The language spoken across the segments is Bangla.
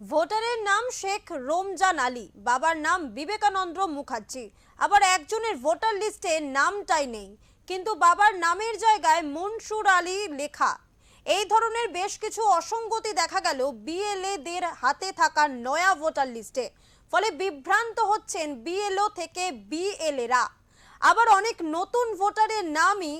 ভোটারের নাম শেখ রমজান আলী, বাবার নাম বিবেকানন্দ মুখার্জি। আবার একজনের ভোটার লিস্টে নামটাই নেই, কিন্তু বাবার নামের জায়গায় মনসুর আলী লেখা। এই ধরনের বেশ কিছু অসঙ্গতি দেখা গেল বিএলএ দের হাতে থাকা নয়া ভোটার লিস্টে। ফলে বিভ্রান্ত হচ্ছেন বিএলও থেকে বিএলএরা। আবার অনেক নতুন ভোটারের নামই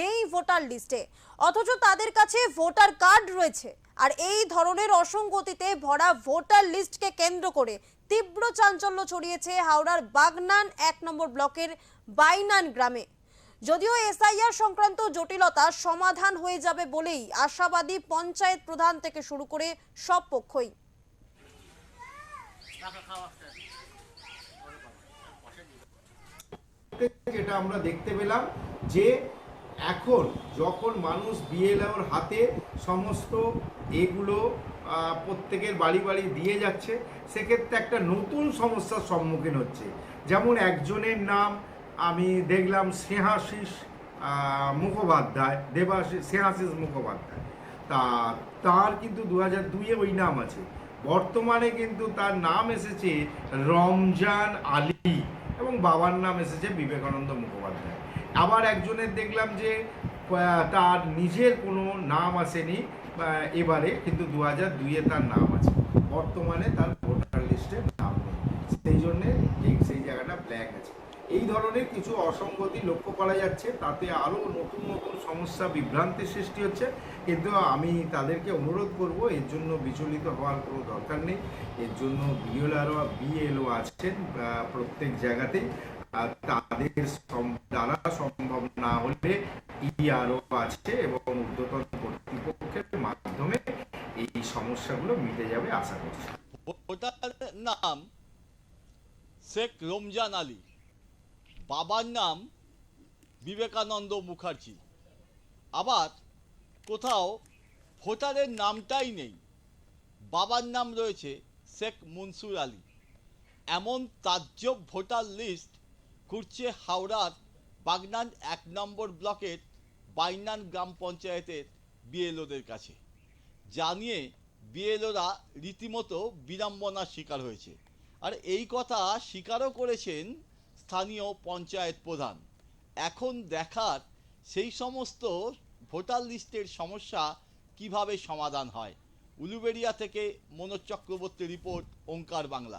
নেই ভোটার লিস্টে। অথচ তাদের কাছে ভোটার কার্ড রয়েছে। আর এই ধরনের অসঙ্গতিতে ভরা ভোটার লিস্টকে কেন্দ্র করে তীব্র চাঞ্চল্য ছড়িয়েছে হাওড়ার বাগনান এক নম্বর ব্লকের বাইনান গ্রামে। যদিও এসআইআর সংক্রান্ত জটিলতা সমাধান হয়ে যাবে বলেই আশাবাদী পঞ্চায়েত প্রধান থেকে শুরু করে সব পক্ষই। যেটা আমরা দেখতে পেলাম যে এখন যখন মানুষ বিএলওর হাতে সমস্ত এগুলো প্রত্যেকের বাড়ি বাড়ি দিয়ে যাচ্ছে, সেক্ষেত্রে একটা নতুন সমস্যার সম্মুখীন হচ্ছে। যেমন একজনের নাম আমি দেখলাম স্নেহাশিস মুখোপাধ্যায়, দেবাশিস, স্নেহাশিস মুখোপাধ্যায়। তা, তার কিন্তু দু হাজার দুইয়ে ওই নাম আছে। বর্তমানে কিন্তু তার নাম এসেছে রমজান আলী এবং বাবার নাম এসেছে বিবেকানন্দ মুখোপাধ্যায়। আবার একজনের দেখলাম যে তার নিজের কোনো নাম আসেনি এবারে কিন্তু দু হাজার দুইয়ে তার নাম আছে। বর্তমানে তার ভোটার লিস্টে নাম নেই। সেই জন্যে ঠিক সেই এই ধরনের কিছু অসঙ্গতি লক্ষ্য করা যাচ্ছে, তাতে আরও নতুন নতুন সমস্যা, বিভ্রান্তির সৃষ্টি হচ্ছে। কিন্তু আমি তাদেরকে অনুরোধ করব, এর জন্য বিচলিত হওয়ার কোনো দরকার নেই। এর জন্য বিএলআরও বিএলও আছেন প্রত্যেক জায়গাতেই আর তাদের দ্বারা সম্ভব না হলে ইআরও আছে এবং ঊর্ধ্বতন কর্তৃপক্ষের মাধ্যমে এই সমস্যাগুলো মিটে যাবে, আশা করছি। ভোটার নাম শেখ রমজান আলী। বাবার নাম বিবেকানন্দ মুখার্জি। আবার কোথাও ভোটারের নামটাই নেই। বাবার নাম রয়েছে শেখ মনসুর আলী। এমন তাজ্জব ভোটার লিস্ট ঘুরছে হাওড়ার বাগনান এক নম্বর ব্লকের বাইনান গ্রাম পঞ্চায়েতের বিএলওদের কাছে। জানিয়ে বিএলওরা রীতিমতো বিড়ম্বনার শিকার হয়েছে। আর এই কথা স্বীকারও করেছেন স্থানীয় পঞ্চায়েত প্রধান। এখন দেখার সেই সমস্ত ভোটার লিস্টের সমস্যা কীভাবে সমাধান হয়? উলুবেড়িয়া থেকে মনোজ চক্রবর্তী রিপোর্ট, ওঙ্কার বাংলা।